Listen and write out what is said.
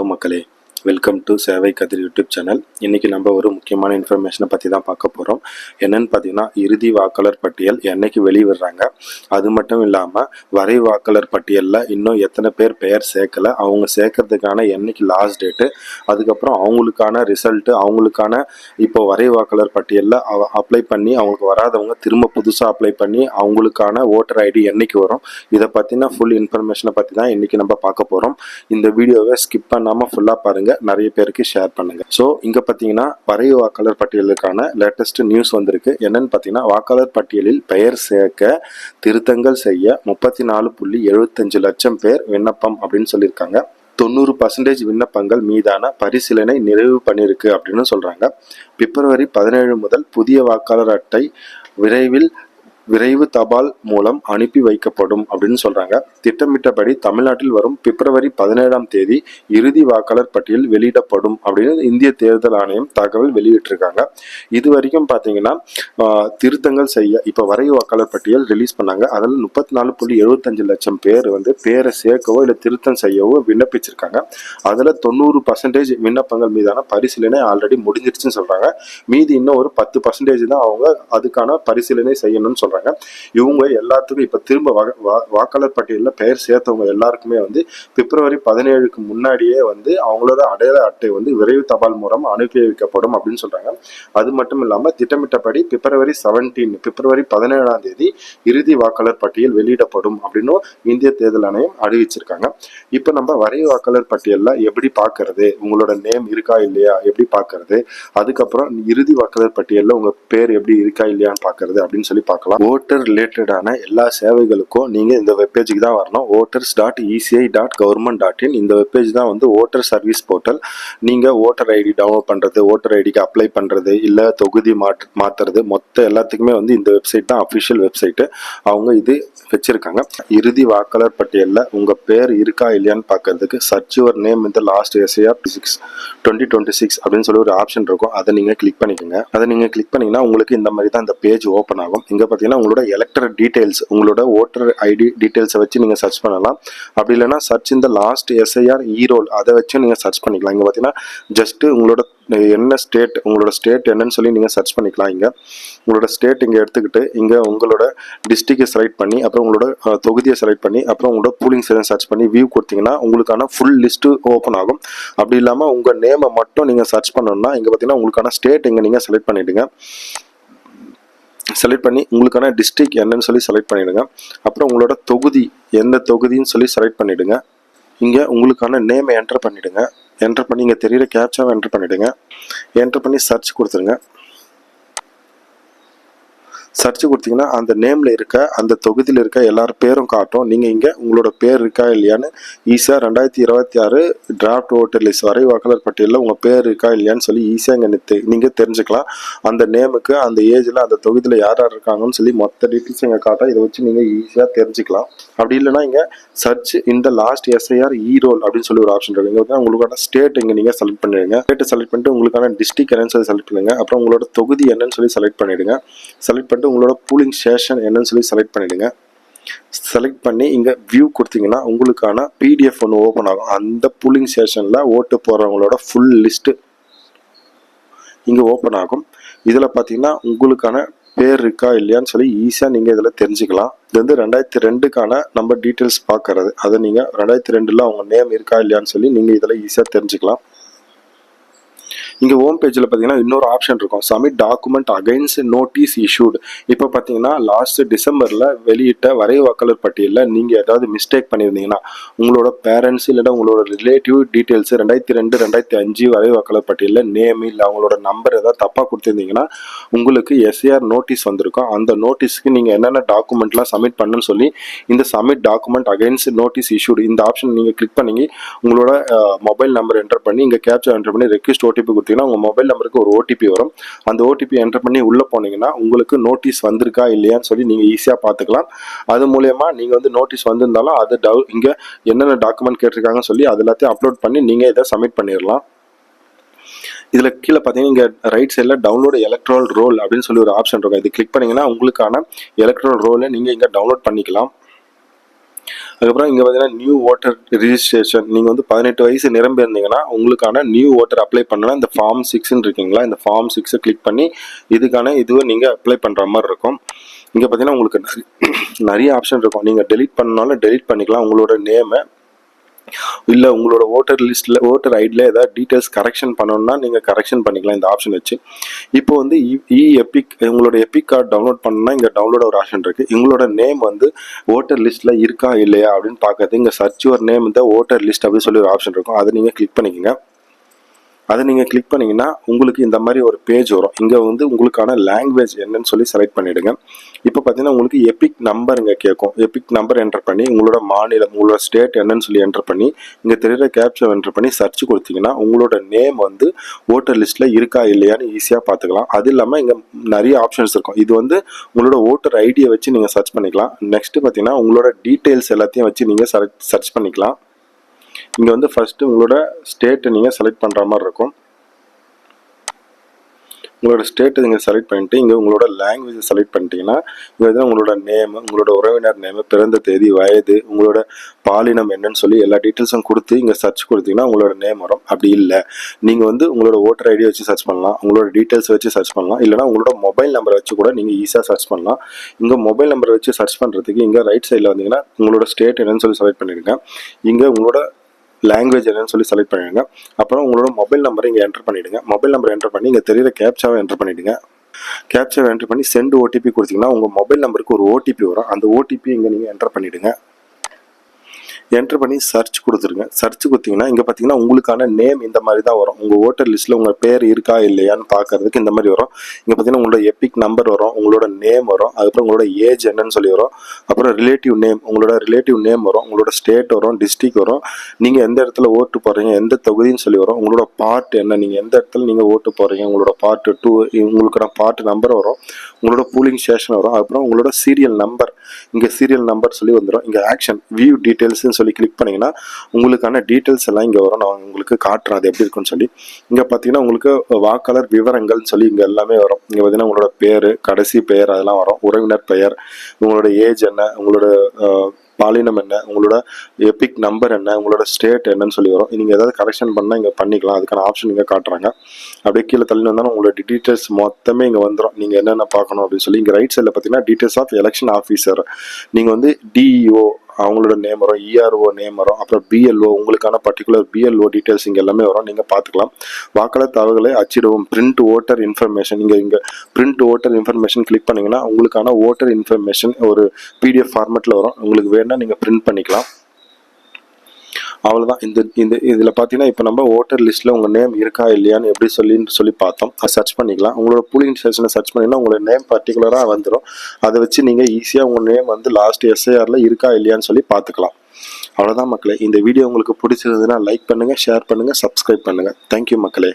Hello மக்களே welcome to சேவை கதிர் YouTube channel இன்னைக்கு நம்ம ஒரு முக்கியமான இன்ஃபர்மேஷனை பற்றி தான் பார்க்க போகிறோம் என்னன்னு பார்த்தீங்கன்னா இறுதி வாக்காளர் பட்டியல் என்னைக்கு வெளிவிடுறாங்க அது மட்டும் இல்லாமல் வரை வாக்காளர் பட்டியலில் இன்னும் எத்தனை பேர் பெயர் சேர்க்கல? அவங்க சேர்க்கறதுக்கான என்னைக்கு லாஸ்ட் டேட்டு அதுக்கப்புறம் அவங்களுக்கான ரிசல்ட்டு அவங்களுக்கான இப்போ வரை வாக்காளர் பட்டியலில் அப்ளை பண்ணி அவங்களுக்கு வராதவங்க திரும்ப புதுசாக அப்ளை பண்ணி அவங்களுக்கான ஓட்டர் ஐடி என்னைக்கு வரும்? இதை பற்றின ஃபுல் இன்ஃபர்மேஷனை பற்றி தான் இன்னைக்கு நம்ம பார்க்க போகிறோம் இந்த வீடியோவை ஸ்கிப் பண்ணாமல் ஃபுல்லாக பாருங்கள் பண்ணுங்க நிறைய பேருக்கு ஷேர் பண்ணுங்க. ஸோ இங்கே பார்த்தீங்கன்னா வரைவு வாக்காளர் பட்டியலுக்கான லேட்டஸ்ட் நியூஸ் வந்திருக்கு. என்னன்னு பார்த்தீங்கன்னா வாக்காளர் பட்டியலில் பெயர் சேர்க்க திருத்தங்கள் செய்ய முப்பத்தி நாலு புள்ளி எழுபத்தஞ்சு லட்சம் பேர் விண்ணப்பம் அப்படின்னு சொல்லியிருக்காங்க. தொண்ணூறு பர்சன்டேஜ் விண்ணப்பங்கள் மீதான பரிசீலனை நிறைவு பண்ணியிருக்கு அப்படின்னு சொல்றாங்க. பிப்ரவரி பதினேழு முதல் புதிய வாக்காளர் அட்டை விரைவில் விரைவு தபால் மூலம் அனுப்பி வைக்கப்படும் அப்படின்னு சொல்றாங்க. திட்டமிட்டபடி தமிழ்நாட்டில் வரும் பிப்ரவரி பதினேழாம் தேதி இறுதி வாக்காளர் பட்டியல் வெளியிடப்படும் அப்படின்னு இந்திய தேர்தல் ஆணையம் தகவல் வெளியிட்டிருக்காங்க. இது வரைக்கும் பார்த்தீங்கன்னா திருத்தங்கள் செய்ய இப்போ வரைவு வாக்காளர் பட்டியல் ரிலீஸ் பண்ணாங்க. அதில் முப்பத்தி நாலு புள்ளி எழுபத்தஞ்சு லட்சம் பேர் வந்து பேரை சேர்க்கவோ இல்லை திருத்தம் செய்யவோ விண்ணப்பிச்சிருக்காங்க. அதில் தொண்ணூறு பர்சன்டேஜ் விண்ணப்பங்கள் மீதான பரிசீலனை ஆல்ரெடி முடிஞ்சிருச்சுன்னு சொல்கிறாங்க மீதி இன்னும் ஒரு பத்து பர்சன்டேஜ் தான் அவங்க அதுக்கான பரிசீலனை செய்யணும்னு சொல்கிறாங்க சொல்றாங்க. இவங்க எல்லாத்துக்கும் இப்போ திரும்ப வா- வா- வாக்காளர் பட்டியலில் பெயர் சேர்த்தவங்க எல்லாருக்குமே வந்து பிப்ரவரி பதினேழுக்கு முன்னாடியே வந்து அவங்களோட அடையாள அட்டை வந்து விரைவு தபால் மூலம் அனுப்பி வைக்கப்படும் அப்படின்னு சொல்றாங்க. அது மட்டும் இல்லாமல் திட்டமிட்டபடி பிப்ரவரி செவன்டீன் பிப்ரவரி பதினேழாம் தேதி இறுதி வாக்காளர் பட்டியல் வெளியிடப்படும் அப்படின்னும் இந்திய தேர்தல் ஆணையம் அறிவிச்சிருக்காங்க. இப்போ நம்ம வரை வாக்காளர் பட்டியலில் எப்படி பார்க்கறது உங்களோட நேம் இருக்கா இல்லையா? எப்படி பார்க்கறது அதுக்கப்புறம் இறுதி வாக்காளர் பட்டியலில் உங்க பேர் எப்படி இருக்கா இல்லையான்னு பார்க்கறது அப்படின்னு சொல்லி பார்க்கலாம் ஓட்டர் ரிலேட்டடான எல்லா சேவைகளுக்கும் நீங்கள் இந்த வெப்பேஜுக்கு தான் வரணும். Voters dot ECI dot government dot in இந்த வெப்பேஜ் தான் வந்து ஓட்டர் சர்வீஸ் போர்ட்டல் நீங்கள் ஓட்டர் ஐடி டவுன்லோட் பண்ணுறது ஓட்டர் ஐடிக்கு அப்ளை பண்ணுறது இல்லை தொகுதி மாற்று மாற்றுறது மொத்த எல்லாத்துக்குமே வந்து இந்த வெப்சைட் தான் அஃபிஷியல் வெப்சைட்டு அவங்க இது வச்சுருக்காங்க. இறுதி வாக்காளர் பட்டியலில் உங்கள் பேர் இருக்கா இல்லையான்னு பார்க்கறதுக்கு சர்ச் யுவர் நேம் இந்த last SIR six twenty twenty six அப்படின்னு சொல்லி ஒரு ஆப்ஷன் இருக்கும். அதை நீங்கள் கிளிக் பண்ணிக்கோங்க. அதை நீங்கள் கிளிக் பண்ணிங்கன்னா உங்களுக்கு இந்த மாதிரி தான் இந்த பேஜ் ஓப்பன் ஆகும். இங்கே பார்த்தீங்கன்னா உங்களோட எலக்டர் டீடைல்ஸ் உங்களோட ஓட்டர் ஐடி டீட்டெயில்ஸை வச்சு நீங்கள் சர்ச் பண்ணலாம். அப்படி இல்லைன்னா சர்ச் இந்த லாஸ்ட் எஸ்ஐஆர் ஈரோல் அதை வச்சு நீங்கள் சர்ச் பண்ணிக்கலாம். இங்கே பார்த்தீங்கன்னா ஜஸ்ட்டு உங்களோட என்ன ஸ்டேட் உங்களோட ஸ்டேட் என்னன்னு சொல்லி நீங்கள் சர்ச் பண்ணிக்கலாம் இங்கே. உங்களோட ஸ்டேட் இங்கே எடுத்துக்கிட்டு இங்கே உங்களோட டிஸ்ட்ரிக்டை செலக்ட் பண்ணி அப்புறம் உங்களோட தொகுதியை செலக்ட் பண்ணி அப்புறம் உங்களோட பூலிங் செஷன் சர்ச் பண்ணி வியூ கொடுத்தீங்கன்னா உங்களுக்கான ஃபுல் லிஸ்ட்டு ஓப்பன் ஆகும். அப்படி இல்லாமல் உங்கள் நேமை மட்டும் நீங்கள் சர்ச் பண்ணணும்னா இங்கே பார்த்தீங்கன்னா உங்களுக்கான ஸ்டேட் இங்கே நீங்கள் செலக்ட் பண்ணிவிடுங்க செலக்ட் பண்ணி உங்களுக்கான டிஸ்ட்ரிக் என்னன்னு சொல்லி செலக்ட் பண்ணிவிடுங்க அப்புறம் உங்களோட தொகுதி எந்த தொகுதின்னு சொல்லி செலக்ட் பண்ணிவிடுங்க இங்கே உங்களுக்கான நேமை என்டர் பண்ணிவிடுங்க என்டர் பண்ணி இங்கே தெரியிற கேப்சாவை என்டர் பண்ணிவிடுங்க என்டர் பண்ணி சர்ச் கொடுத்துருங்க. சர்ச் கொடுத்தீங்கன்னா அந்த நேமில் இருக்க அந்த தொகுதியில் இருக்க எல்லார் பேரும் காட்டும். நீங்கள் இங்கே உங்களோட பேர் இருக்கா இல்லையான்னு ஈஸியாக ரெண்டாயிரத்தி இருபத்தி ஆறு டிராஃப்ட் ஓட்டர் லிஸ்ட் வரை வாக்காளர் பட்டியலில் உங்கள் பேர் இருக்கா இல்லையான்னு சொல்லி ஈஸியாக இங்கே நீங்கள் தெரிஞ்சுக்கலாம். அந்த நேமுக்கு அந்த ஏஜில் அந்த தொகுதியில் யார் யார் இருக்காங்கன்னு சொல்லி மொத்த டீட்டெயில்ஸ் இங்கே காட்டும் இதை வச்சு நீங்கள் ஈஸியாக தெரிஞ்சுக்கலாம். அப்படி இல்லைன்னா இங்கே சர்ச் இந்த லாஸ்ட் எஸ்ஐஆர் ஈரோல் அப்படின்னு சொல்லி ஒரு ஆப்ஷன் இருக்கு. இங்கே உங்களுக்கான ஸ்டேட் இங்கே நீங்கள் செலக்ட் பண்ணிடுங்க. ஸ்டேட்டை செலக்ட் பண்ணிட்டு உங்களுக்கான டிஸ்ட்ரிக்ட் என்னன்னு சொல்லி செலக்ட் பண்ணுங்க. அப்புறம் உங்களோட தொகுதி என்னன்னு சொல்லி செலக்ட் பண்ணிடுங்க. செலக்ட் பண்ணி பண்ணிட்டு உங்களோட பூலிங் ஸ்டேஷன் என்னன்னு சொல்லி செலக்ட் பண்ணிடுங்க. செலக்ட் பண்ணி இங்கே வியூ கொடுத்தீங்கன்னா உங்களுக்கான பிடிஎஃப் ஒன்று ஓப்பன் ஆகும். அந்த பூலிங் ஸ்டேஷனில் ஓட்டு போடுறவங்களோட ஃபுல் லிஸ்ட்டு இங்கே ஓப்பன் ஆகும். இதில் பார்த்தீங்கன்னா உங்களுக்கான பேர் இருக்கா இல்லையான்னு சொல்லி ஈஸியாக நீங்கள் இதில் தெரிஞ்சுக்கலாம். இது வந்து ரெண்டாயிரத்தி ரெண்டுக்கான நம்ம டீட்டெயில்ஸ் பார்க்கறது அதை நீங்கள் ரெண்டாயிரத்தி ரெண்டில் அவங்க நேம் இருக்கா இல்லையான்னு சொல்லி நீங்கள் இதில் ஈஸியாக தெரிஞ்சுக்கலாம். இங்கே ஹோம் பேஜில் பார்த்தீங்கன்னா இன்னொரு ஆப்ஷன் இருக்கும். Submit document against notice issued இப்போ பார்த்தீங்கன்னா லாஸ்ட் டிசம்பரில் வெளியிட்ட வரை வாக்காளர் பட்டியலில் நீங்கள் ஏதாவது மிஸ்டேக் பண்ணியிருந்தீங்கன்னா உங்களோட பேரண்ட்ஸ் இல்லைன்னா உங்களோட ரிலேட்டிவ் டீட்டெயில்ஸ் ரெண்டாயிரத்தி ரெண்டு ரெண்டாயிரத்தி அஞ்சு வரை வாக்காளர் பட்டியலில் நேம் இல்லை அவங்களோட நம்பர் ஏதாவது தப்பாக கொடுத்துருந்தீங்கன்னா உங்களுக்கு எஸ்ஏஆர் நோட்டீஸ் வந்திருக்கும். அந்த நோட்டீஸ்க்கு நீங்கள் என்னென்ன டாக்குமெண்ட்லாம் சப்மிட் பண்ணுன்னு சொல்லி இந்த submit document against notice issued இந்த ஆப்ஷன் நீங்கள் கிளிக் பண்ணி உங்களோட மொபைல் நம்பர் என்டர் பண்ணி இங்கே கேப்சர் என்டர் பண்ணி ரெக்வஸ்ட் ஓடிபி கொடுத்து கொடுத்தீங்கன்னா உங்கள் மொபைல் நம்பருக்கு ஒரு ஓடிபி வரும். அந்த ஓடிபி என்டர் பண்ணி உள்ளே போனீங்கன்னா உங்களுக்கு நோட்டீஸ் வந்திருக்கா இல்லையான்னு சொல்லி நீங்கள் ஈஸியாக பார்த்துக்கலாம். அது மூலயமா நீங்கள் வந்து நோட்டீஸ் வந்திருந்தாலும் அது டவு இங்கே என்னென்ன டாக்குமெண்ட் கேட்டிருக்காங்கன்னு சொல்லி அது எல்லாத்தையும் அப்லோட் பண்ணி நீங்கள் இதை சப்மிட் பண்ணிடலாம். இதில் கீழே பார்த்தீங்கன்னா இங்கே ரைட் சைடில் டவுன்லோடு எலக்ட்ரல் ரோல் அப்படின்னு சொல்லி ஒரு ஆப்ஷன் இருக்கும். இது கிளிக் பண்ணிங்கன்னா உங்களுக்கான எலக்ட்ரல் ரோலை நீங்கள் இங்கே டவுன்லோட் பண்ணிக்கலாம். அதுக்கப்புறம் இங்கே பார்த்தீங்கன்னா நியூ ஓட்டர் ரிஜிஸ்ட்ரேஷன் நீங்கள் வந்து பதினெட்டு வயசு நிரம்பி இருந்தீங்கன்னா உங்களுக்கான நியூ ஓட்டர் அப்ளை பண்ணலாம். இந்த ஃபார்ம் சிக்ஸ்ன்னு இருக்கீங்களா? இந்த ஃபார்ம் சிக்ஸை கிளிக் பண்ணி இதுக்கான இதுவை நீங்கள் அப்ளை பண்ணுற மாதிரி இருக்கும். இங்கே பார்த்தீங்கன்னா உங்களுக்கு நிறைய- ஆப்ஷன் இருக்கும். நீங்கள் டெலிட் பண்ணாலும் டெலிட் பண்ணிக்கலாம். உங்களோட நேமை இல்லை உங்களோட ஓட்டர் லிஸ்ட்டில் ஓட்டர் ஐடியில் ஏதாவது டீட்டெயில்ஸ் கரெக்ஷன் பண்ணணும்னா நீங்கள் கரெக்ஷன் பண்ணிக்கலாம் இந்த ஆப்ஷன் வச்சு. இப்போ வந்து இ எபிக் உங்களோட எபிக் கார்டு டவுன்லோட் பண்ணணும்னா இங்கே டவுன்லோட் ஒரு ஆப்ஷன் இருக்குது உங்களோட நேம் வந்து ஓட்டர் லிஸ்ட்டில் இருக்கா இல்லையா அப்படின்னு பார்க்கறது இங்கே சர்ச் யுவர் நேம் இந்த ஓட்டர் லிஸ்ட் அப்படின்னு சொல்லி ஒரு ஆப்ஷன் இருக்கும். அதை நீங்கள் கிளிக் பண்ணிக்கோங்க. அதை நீங்கள் கிளிக் பண்ணிங்கன்னா உங்களுக்கு இந்த மாதிரி ஒரு பேஜ் வரும். இங்கே வந்து உங்களுக்கான லாங்குவேஜ் என்னன்னு சொல்லி செலக்ட் பண்ணிவிடுங்க இப்போ பார்த்தீங்கன்னா உங்களுக்கு எபிக் நம்பர் இங்கே கேட்கும் எபிக் நம்பர் என்டர் பண்ணி உங்களோட மாநிலம் உங்களோட ஸ்டேட் என்னன்னு சொல்லி என்டர் பண்ணி இங்கே தெரியுற கேப்ஷன் என்டர் பண்ணி சர்ச் கொடுத்தீங்கன்னா உங்களோட நேம் வந்து ஓட்டர் லிஸ்ட்டில் இருக்கா இல்லையான்னு ஈஸியாக பார்த்துக்கலாம் அது இல்லாமல் இங்கே நிறைய ஆப்ஷன்ஸ் இருக்கும். இது வந்து உங்களோட ஓட்டர் ஐடியை வச்சு நீங்கள் சர்ச் பண்ணிக்கலாம். நெக்ஸ்ட்டு பார்த்தீங்கன்னா உங்களோட டீட்டெயில்ஸ் எல்லாத்தையும் வச்சு நீங்கள் சர்ச் பண்ணிக்கலாம். இங்கே வந்து ஃபஸ்ட்டு உங்களோட ஸ்டேட்டை நீங்கள் செலக்ட் பண்ணுற மாதிரி இருக்கும். உங்களோட ஸ்டேட்டை நீங்கள் செலக்ட் பண்ணிட்டு இங்கே உங்களோட லாங்குவேஜை செலக்ட் பண்ணிட்டீங்கன்னா இங்கே வந்து உங்களோட நேம் உங்களோட உறவினர் நேம் பிறந்த தேதி வயது உங்களோட பாலினம் என்னன்னு சொல்லி எல்லா டீட்டெயில்ஸும் கொடுத்து இங்கே சர்ச் கொடுத்தீங்கன்னா உங்களோட நேம் வரும். அப்படி இல்லை. நீங்கள் வந்து உங்களோட ஓட்டர் ஐடி வச்சு சர்ச் பண்ணலாம். உங்களோட டீட்டெயில்ஸ் வச்சு சர்ச் பண்ணலாம். இல்லைனா உங்களோட மொபைல் நம்பரை வச்சு கூட நீங்கள் ஈஸியாக சர்ச் பண்ணலாம். இங்கே மொபைல் நம்பரை வச்சு சர்ச் பண்ணுறதுக்கு இங்கே ரைட் சைடில் வந்தீங்கன்னா உங்களோட ஸ்டேட் என்னன்னு சொல்லி செலக்ட் பண்ணிடுங்க. இங்கே உங்களோட லாங்குவேஜ் என்னன்னு சொல்லி செலக்ட் பண்ணிடுங்க. அப்புறம் உங்களோட மொபைல் நம்பரை இங்கே என்டர் பண்ணிடுங்க. மொபைல் நம்பர் என்டர் பண்ணி இங்கே தெரியுற கேப்சாவை என்டர் பண்ணிடுங்க. கேப்சாவை என்டர் பண்ணி சென்ட் ஓடிபி கொடுத்தீங்கன்னா உங்கள் மொபைல் நம்பருக்கு ஒரு ஓடிபி வரும். அந்த ஓடிபி இங்கே நீங்கள் என்டர் பண்ணிவிடுங்க என்ட்ரு பண்ணி சர்ச் கொடுத்துருங்க. சர்ச் கொடுத்தீங்கன்னா இங்கே பார்த்தீங்கன்னா உங்களுக்கான நேம் இந்த மாதிரி தான் வரும். உங்கள் ஓட்டர் லிஸ்ட்டில் உங்கள் பேர் இருக்கா இல்லையான்னு பார்க்கறதுக்கு இந்த மாதிரி வரும். இங்கே பார்த்தீங்கன்னா உங்களோட எபிக் நம்பர் வரும் உங்களோட நேம் வரும் அதுக்கப்புறம் உங்களோட ஏஜ் என்னன்னு சொல்லி வரும். அப்புறம் ரிலேட்டிவ் நேம் உங்களோட ரிலேட்டிவ் நேம் வரும் உங்களோட ஸ்டேட் வரும் டிஸ்ட்ரிக் வரும். நீங்கள் எந்த இடத்துல ஓட்டு போடுறீங்க எந்த தொகுதின்னு சொல்லி வரும். உங்களோட பார்ட் என்ன நீங்கள் எந்த இடத்துல நீங்கள் ஓட்டு போடுறீங்க உங்களோட பார்ட் டூ உங்களுக்கான பார்ட் நம்பர் வரும். உங்களோட பூலிங் ஸ்டேஷன் வரும். அப்புறம் உங்களோட சீரியல் நம்பர் இங்கே சீரியல் நம்பர் சொல்லி வந்துடும் இங்கே ஆக்ஷன் வியூ டீட்டெயில்ஸ்னு சொல்லி கிளிக் பண்ணிங்கன்னா உங்களுக்கான டீட்டெயில்ஸ் எல்லாம் இங்கே வரும். நான் உங்களுக்கு காட்டுறேன் அது எப்படி இருக்குன்னு சொல்லி. இங்கே பார்த்தீங்கன்னா உங்களுக்கு வாக்காளர் விவரங்கள்னு சொல்லி இங்கே எல்லாமே வரும். இங்கே பார்த்தீங்கன்னா உங்களோட பேர் கடைசி பெயர் அதெல்லாம் வரும். உறவினர் பெயர் உங்களோட ஏஜ் என்ன உங்களோட பாலினம் என்ன உங்களோட எபிக் நம்பர் என்ன உங்களோட ஸ்டேட் என்னன்னு சொல்லி வரும். நீங்கள் ஏதாவது கரெக்ஷன் பண்ணால் இங்கே பண்ணிக்கலாம். அதுக்கான ஆப்ஷன் இங்கே காட்டுறாங்க. அப்படியே கீழே தள்ளி வந்தாலும் உங்களோட டீட்டெயில்ஸ் மொத்தமே இங்கே வந்துடும் நீங்கள் என்னென்ன பார்க்கணும் அப்படின்னு சொல்லி இங்கே ரைட் சைடில் பார்த்தீங்கன்னா டீட்டெயில்ஸ் ஆஃப் எலெக்ஷன் ஆஃபீஸர் நீங்கள் வந்து டிஇஓ அவங்களோட நேம் வரும் இஆர்ஓ நேம் வரும் அப்புறம் பிஎல்ஓ உங்களுக்கான பர்டிகுலர் பிஎல்ஓ டீட்டெயில்ஸ் இங்கே எல்லாமே வரும். நீங்கள் பார்த்துக்கலாம். வாக்காளர் தகவல்களை அச்சிடவும். பிரிண்ட் ஓட்டர் இன்ஃபர்மேஷன் நீங்கள் இங்கே பிரிண்ட் ஓட்டர் இன்ஃபர்மேஷன் கிளிக் பண்ணீங்கன்னா உங்களுக்கான ஓட்டர் இன்ஃபர்மேஷன் ஒரு பிடிஎஃப் ஃபார்மேட்டில் வரும். உங்களுக்கு வேணால் நீங்கள் பிரிண்ட் பண்ணிக்கலாம். அவ்வளோதான் இந்த இந்த இதில் பார்த்தீங்கன்னா இப்போ நம்ம ஓட்டர் லிஸ்ட்டில் உங்கள் நேம் இருக்கா இல்லையான்னு எப்படி சொல்லின்னு சொல்லி பார்த்தோம். அதை சர்ச் பண்ணிக்கலாம். உங்களோட புலிங் ஸ்டேஷனை சர்ச் பண்ணிங்கன்னா உங்களோட நேம் பர்டிகுலராக வந்துடும் அதை வச்சு நீங்கள் ஈஸியாக உங்கள் நேம் வந்து லாஸ்ட் எஸ்ஐஆரில் இருக்கா இல்லையான்னு சொல்லி பார்த்துக்கலாம். அவ்வளோதான் மக்களே. இந்த வீடியோ உங்களுக்கு பிடிச்சிருந்ததுன்னா லைக் பண்ணுங்கள் ஷேர் பண்ணுங்கள் சப்ஸ்கிரைப் பண்ணுங்கள் தேங்க்யூ மக்களே.